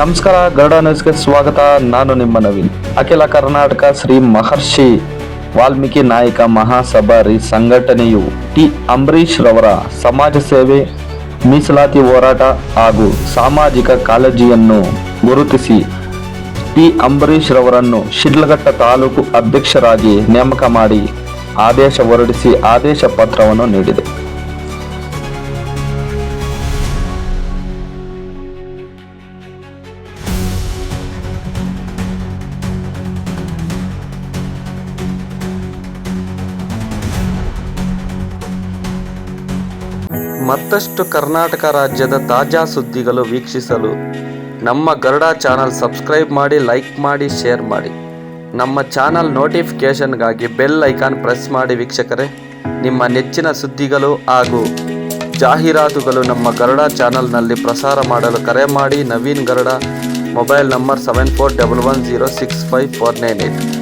ನಮಸ್ಕಾರ, ಗರುಡ ನ್ಯೂಸ್ಗೆ ಸ್ವಾಗತ. ನಾನು ನಿಮ್ಮ ನವೀನ್. ಅಖಿಲ ಕರ್ನಾಟಕ ಶ್ರೀ ಮಹರ್ಷಿ ವಾಲ್ಮೀಕಿ ನಾಯಕ ಮಹಾಸಭಾರಿ ಸಂಘಟನೆಯು ಟಿ. ಅಂಬರೀಶ್ ರವರ ಸಮಾಜ ಸೇವೆ, ಮೀಸಲಾತಿ ಹೋರಾಟ ಹಾಗೂ ಸಾಮಾಜಿಕ ಕಾಳಜಿಯನ್ನು ಗುರುತಿಸಿ ಟಿ. ಅಂಬರೀಶ್ ರವರನ್ನು ಶಿಡ್ಲಘಟ್ಟ ತಾಲೂಕು ಅಧ್ಯಕ್ಷರಾಗಿ ನೇಮಕ ಮಾಡಿ ಆದೇಶ ಹೊರಡಿಸಿ ಆದೇಶ ಪತ್ರವನ್ನು ನೀಡಿದೆ. ಮತ್ತಷ್ಟು ಕರ್ನಾಟಕ ರಾಜ್ಯದ ತಾಜಾ ಸುದ್ದಿಗಳು ವೀಕ್ಷಿಸಲು ನಮ್ಮ ಗರುಡ ಚಾನಲ್ ಸಬ್ಸ್ಕ್ರೈಬ್ ಮಾಡಿ, ಲೈಕ್ ಮಾಡಿ, ಶೇರ್ ಮಾಡಿ. ನಮ್ಮ ಚಾನಲ್ ನೋಟಿಫಿಕೇಷನ್ಗಾಗಿ ಬೆಲ್ ಐಕಾನ್ ಪ್ರೆಸ್ ಮಾಡಿ ವೀಕ್ಷಕರೇ. ನಿಮ್ಮ ನೆಚ್ಚಿನ ಸುದ್ದಿಗಳು ಹಾಗೂ ಜಾಹೀರಾತುಗಳು ನಮ್ಮ ಗರುಡ ಚಾನಲ್ನಲ್ಲಿ ಪ್ರಸಾರ ಮಾಡಲು ಕರೆ ಮಾಡಿ, Naveen Garuda, mobile number seven four double one zero six five four nine eight